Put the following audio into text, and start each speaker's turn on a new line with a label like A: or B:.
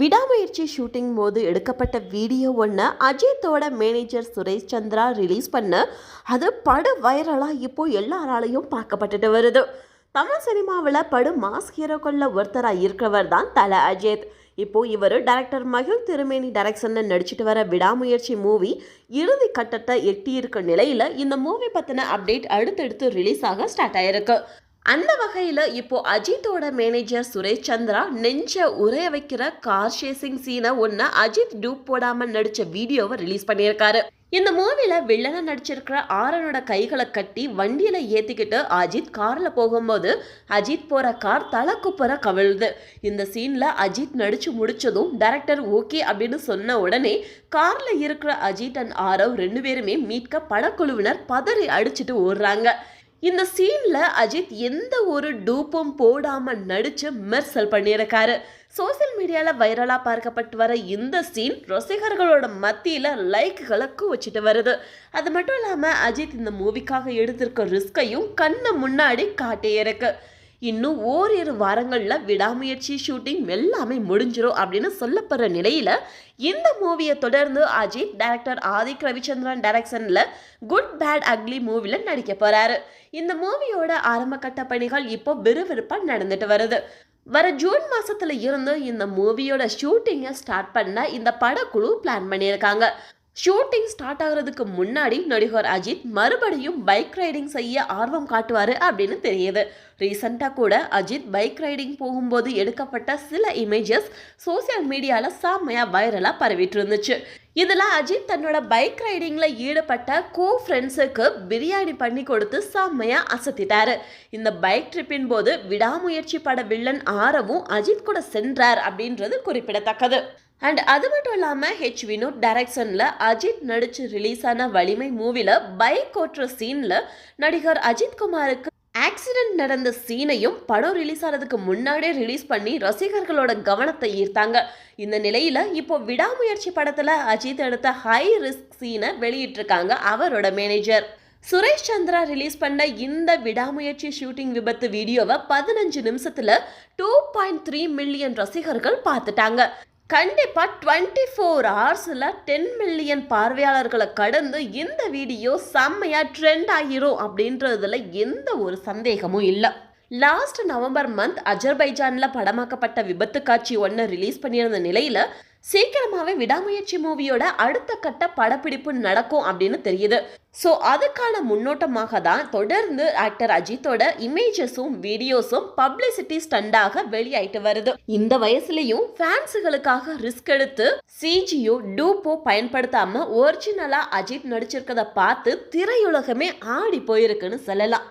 A: விடாமுயற்சி ஷூட்டிங் போது எடுக்கப்பட்ட வீடியோ ஒன்று அஜித்தோட மேனேஜர் சுரேஷ் சந்திரா ரிலீஸ் பண்ண அது படு வைரலாக இப்போது எல்லாராலையும் பார்க்கப்பட்டுட்டு வருது. தமிழ் சினிமாவில் படு மாஸ் ஹீரோக்களில் ஒருத்தராக இருக்கிறவர் தான் தல அஜித். இப்போ இவர் டைரக்டர் மகிழ் திருமேனி டைரக்ஷனில் நடிச்சிட்டு வர விடாமுயற்சி மூவி இறுதி கட்டத்தை எட்டியிருக்க நிலையில் இந்த மூவி பற்றின அப்டேட் அடுத்தடுத்து ரிலீஸ் ஆக ஸ்டார்ட் ஆயிருக்கு. அந்த வகையில் இப்போ அஜித்தோட மேனேஜர் சுரேஷ் சந்திரா நெஞ்ச உரைய வைக்கிற கார் ஷேசிங் சீனை ஒன்று அஜித் டூப் போடாமல் நடித்த வீடியோவை ரிலீஸ் பண்ணியிருக்காரு. இந்த மூவியில் வில்லனை நடிச்சிருக்கிற ஆரனோட கைகளை கட்டி வண்டியில் ஏற்றிக்கிட்டு அஜித் காரில் போகும்போது அஜித் போகிற கார் தலைக்குப்புற கவிழ்து இந்த சீனில் அஜித் நடித்து முடிச்சதும் டைரக்டர் ஓகே அப்படின்னு சொன்ன உடனே காரில் இருக்கிற அஜித் அண்ட் ஆரவ் ரெண்டு பேருமே மீட்க படக்குழுவினர் பதறி அடிச்சுட்டு ஓடுறாங்க. இந்த சீன்ல அஜித் எந்த ஒரு டூப்பும் போடாம நடிச்சு மெர்சல் பண்ணியிருக்காரு. சோசியல் மீடியால வைரலா பார்க்கப்பட்டு வர இந்த சீன் ரசிகர்களோட மத்தியில லைக்குகளை வச்சுட்டு வருது. அது மட்டும் இல்லாம அஜித் இந்த மூவிக்காக எடுத்திருக்க ரிஸ்கையும் கண்ணு முன்னாடி காட்டியிருக்கு. இன்னும் ஓரிரு வாரங்களில் விடாமுயற்சி ஷூட்டிங் எல்லாமே முடிஞ்சிடும் அப்படின்னு சொல்லப்படுற நிலையில் இந்த மூவியை தொடர்ந்து அஜித் டைரக்டர் ஆதிக் ரவிச்சந்திரன் டைரக்ஷனில் குட் பேட் அக்லி மூவியில் நடிக்க போகிறாரு இந்த மூவியோட ஆரம்ப கட்ட பணிகள் இப்போ விறுவிறுப்பாக நடந்துட்டு வருது. வர ஜூன் மாதத்தில் இருந்து இந்த மூவியோட ஷூட்டிங்கை ஸ்டார்ட் பண்ண இந்த படக்குழு பிளான் பண்ணியிருக்காங்க. ஷூட்டிங் ஸ்டார்ட் ஆகிறதுக்கு முன்னாடி நடிகர் அஜித் மறுபடியும் பைக் ரைடிங் செய்ய ஆர்வம் காட்டுவார் அப்படின்னு தெரியுது. ரீசெண்டாக கூட அஜித் பைக் ரைடிங் போகும்போது எடுக்கப்பட்ட சில இமேஜஸ் சோசியல் மீடியாவில் செம்மையாக வைரலாக பரவிட்டு இருந்துச்சு. இதில் அஜித் தன்னோட பைக் ரைடிங்கில் ஈடுபட்ட கோ ஃப்ரெண்ட்ஸுக்கு பிரியாணி பண்ணி கொடுத்து செம்மையாக அசத்திட்டாரு. இந்த பைக் ட்ரிப்பின் போது விடாமுயற்சி பட வில்லன் ஆரவும் அஜித் கூட சென்றார் அப்படின்றது குறிப்பிடத்தக்கது. அண்ட் அது மட்டும் இல்லாமல் ஹெச் வினோத் டைரக்ஷனில் அஜித் நடித்து ரிலீஸ் ஆன வலிமை மூவியில் பைக் ஓட்டுற சீனில் நடிகர் அஜித் குமாருக்கு ஆக்சிடென்ட் நடந்த சீனையும் படம் ரிலீஸ் ஆனதுக்கு முன்னாடியே ரிலீஸ் பண்ணி ரசிகர்களோட கவனத்தை ஈர்த்தாங்க. இந்த நிலையில் இப்போ விடாமுயற்சி படத்தில் அஜித் எடுத்த ஹை ரிஸ்க் சீனை வெளியிட்டிருக்காங்க அவரோட மேனேஜர் சுரேஷ் சந்திரா ரிலீஸ் பண்ண இந்த விடாமுயற்சி ஷூட்டிங் விபத்து வீடியோவை பதினஞ்சு நிமிஷத்துல டூ பாயிண்ட் த்ரீ மில்லியன் ரசிகர்கள் பார்த்துட்டாங்க. கண்டிப்பாக டுவெண்ட்டி ஃபோர் ஹவர்ஸில் டென் மில்லியன் பார்வையாளர்களை கடந்து இந்த வீடியோ செம்மையாக ட்ரெண்ட் ஆகிரும் அப்படின்றதுல எந்த ஒரு சந்தேகமும் இல்லை. லாஸ்ட் நவம்பர் மந்த் அஜர்பைஜானில் படமாக்கப்பட்ட விபத்து காட்சி ஒன்று ரிலீஸ் பண்ணியிருந்த நிலையில் சீக்கிரமாகவே விடாமுயற்சி மூவியோட அடுத்த கட்ட படப்பிடிப்பு நடக்கும் அப்படின்னு தெரியுது. ஸோ அதுக்கான முன்னோட்டமாக தான் தொடர்ந்து ஆக்டர் அஜித்தோட இமேஜஸும் வீடியோஸும் பப்ளிசிட்டி ஸ்டண்டாக வெளியாயிட்டு வருது. இந்த வயசுலயும் ஃபேன்ஸுகளுக்காக ரிஸ்க் எடுத்து சிஜியோ டூப்போ பயன்படுத்தாம ஒரிஜினலா அஜித் நடிச்சிருக்கதை பார்த்து திரையுலகமே ஆடி போயிருக்குன்னு சொல்லலாம்.